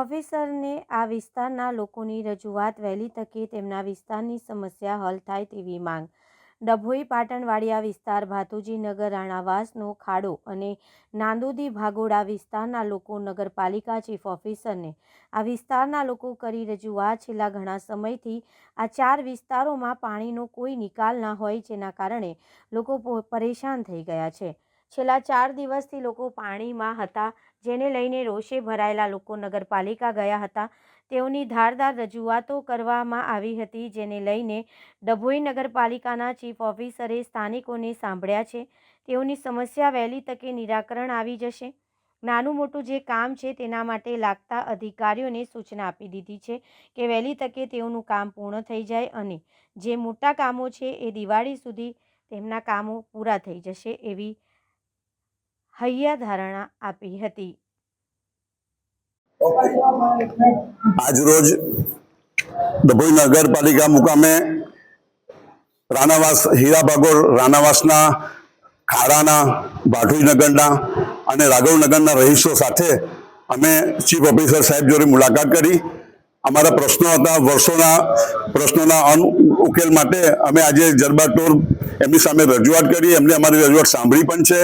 ઓફિસરને આ વિસ્તારના લોકોની રજૂઆત વહેલી તકે તેમના વિસ્તારની સમસ્યા હલ થાય તેવી માંગ. ડભોઈ પાટણવાડિયા વિસ્તાર ભાતુજીનગર રાણાવાસનો ખાડો અને નાંદોદી ભાગોડા વિસ્તારના લોકો નગરપાલિકા ચીફ ઓફિસરને આ વિસ્તારના લોકો કરી રજૂઆત. છેલ્લા ઘણા સમયથી આ ચાર વિસ્તારોમાં પાણીનો કોઈ નિકાલ ના હોય, જેના કારણે લોકો પરેશાન થઈ ગયા છે. છેલ્લા ચાર દિવસથી લોકો પાણીમાં હતા, જેને લઈને રોષે ભરાયેલા લોકો નગરપાલિકા ગયા હતા. તેઓની ધારદાર રજૂઆતો કરવામાં આવી હતી, જેને લઈને ડભોઈ નગરપાલિકાના ચીફ ઓફિસરે સ્થાનિકોને સાંભળ્યા છે. તેઓની સમસ્યા વહેલી તકે નિરાકરણ આવી જશે. નાનું મોટું જે કામ છે તેના માટે લાગતા અધિકારીઓને સૂચના આપી દીધી છે કે વહેલી તકે તેઓનું કામ પૂર્ણ થઈ જાય અને જે મોટા કામો છે એ દિવાળી સુધી તેમના કામો પૂરા થઈ જશે, એવી હૈયા ધારણા આપી હતી. આજરોજ ડભોઈ નગરપાલિકા મુકામે રાણાવાસ હીરા ભાગોળ રાણાવાસના ખાડાના ભાટુઈનગરના અને રાઘવનગરના રહીશો સાથે અમે ચીફ ઓફિસર સાહેબ જોડે મુલાકાત કરી. અમારા પ્રશ્નો હતા વર્ષોના, પ્રશ્નોના અન ઉકેલ માટે અમે આજે જરબાટોર એમની સામે રજૂઆત કરી. એમને અમારી રજૂઆત સાંભળી પણ છે.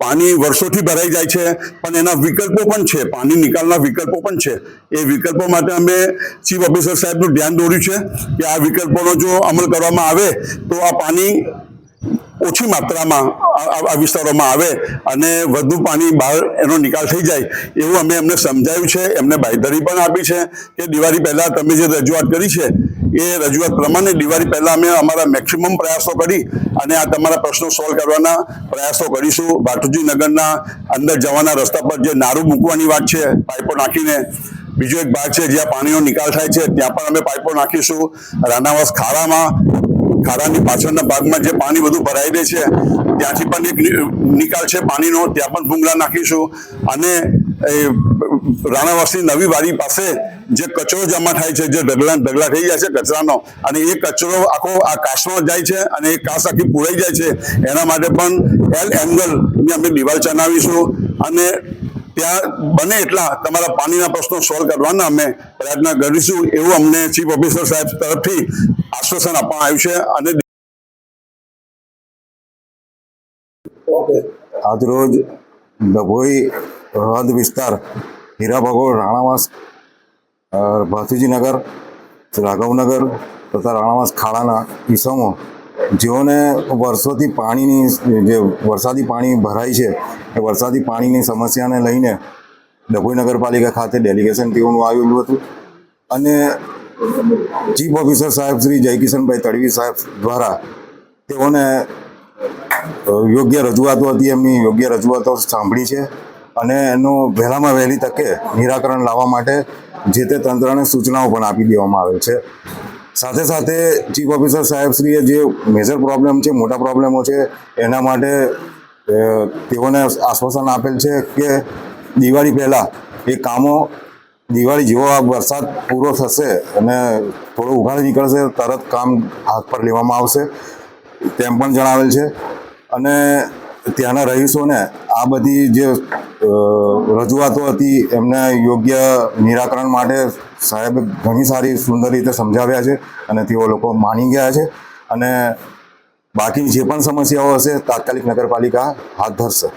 પાણી વર્ષોથી ભરાઈ જાય છે, પણ એના વિકલ્પો પણ છે, પાણી નિકાલના વિકલ્પો પણ છે. એ વિકલ્પો માટે અમે ચીફ ઓફિસર સાહેબનું ધ્યાન દોર્યું છે કે આ વિકલ્પોનો જો અમલ કરવામાં આવે, તો આ પાણી ઓછી માત્રામાં આ- વિસ્તારોમાં આવે અને વધુ પાણી બહાર એનો નિકાલ થઈ જાય, એવું અમે એમને સમજાયું છે. એમને બાંયધરી પણ આપી છે કે દિવાળી પહેલાં તમે જે રજૂઆત કરી છે એ રજૂઆત પ્રમાણે દિવાળી પહેલાં અમે અમારા મેક્સિમમ પ્રયાસો કરી અને આ તમારા પ્રશ્નો સોલ્વ કરવાના પ્રયાસો કરીશું. ભાટુજી નગરના અંદર જવાના રસ્તા પર જે નારું મૂકવાની વાત છે, પાઇપો નાખીને. બીજો એક ભાગ છે, જ્યાં પાણીનો નિકાલ થાય છે, ત્યાં પણ અમે પાઇપો નાખીશું. રાનાવાસ ખાડામાં ખાડાની પાછળના ભાગમાં જે પાણી બધું ભરાઈ દે છે, ત્યાંથી પણ એક નિકાલ છે પાણીનો, ત્યાં પણ ભૂંગળા નાખીશું. અને એ રાણાવાસની નવી વાડી પાસે જે કચરો જમા થાય છે જે ઢગલા ઢગલા થઈ જાય છે કચરાનો અને એ કચરો આખો આ કાશમાં જાય છે અને એ કાશ આખી પૂરાઈ જાય છે. એના માટે પણ એલ એંગલની અમે દિવાલ ચણાવીશું અને ત્યાં બને એટલા તમારા પાણીના પ્રશ્નો સોલ્વ કરવાના અમે પ્રયત્ન કરીશું એવું અમને ચીફ ઓફિસર સાહેબ તરફથી આશ્વાસન આપવામાં આવ્યું છે અને આજરોજ ડભોઈ હદ વિસ્તાર હીરા ભગોળ રાણાવાસ અ, રાઘવનગર તથા રાણાવાસ ખાડાના ઈસમો જેઓને વર્ષોથી પાણીની જે વરસાદી પાણી ભરાય છે એ વરસાદી પાણીની સમસ્યાને લઈને ડભોઈ નગરપાલિકા ખાતે ડેલિગેશન તેઓનું આવેલું હતું અને ચીફ ઓફિસર સાહેબ શ્રી જયકિશનભાઈ તડવી સાહેબ દ્વારા તેઓને યોગ્ય રજૂઆતો હતી એમની યોગ્ય રજૂઆતો સાંભળી છે. અને એનું વહેલામાં વહેલી તકે નિરાકરણ લાવવા માટે જે તે તંત્રને સૂચનાઓ પણ આપી દેવામાં આવેલ છે. સાથે સાથે ચીફ ઓફિસર સાહેબશ્રીએ જે મેજર પ્રોબ્લેમ છે, મોટા પ્રોબ્લેમો છે, એના માટે તેઓને આશ્વાસન આપેલ છે કે દિવાળી પહેલાં એ કામો દિવાળી જેવો આ વરસાદ પૂરો થશે અને થોડો ઉઘાડ નીકળશે, તરત કામ હાથ પર લેવામાં આવશે તેમ પણ જણાવેલ છે. અને ત્યાંના રહીશોને આ બધી જે રજૂઆતો હતી એમને યોગ્ય નિરાકરણ માટે સાહેબે ઘણી સારી સુંદર રીતે સમજાવ્યા છે અને તેઓ લોકો માની ગયા છે અને બાકીની જે પણ સમસ્યાઓ હશે તાત્કાલિક નગરપાલિકા હાથ ધરશે.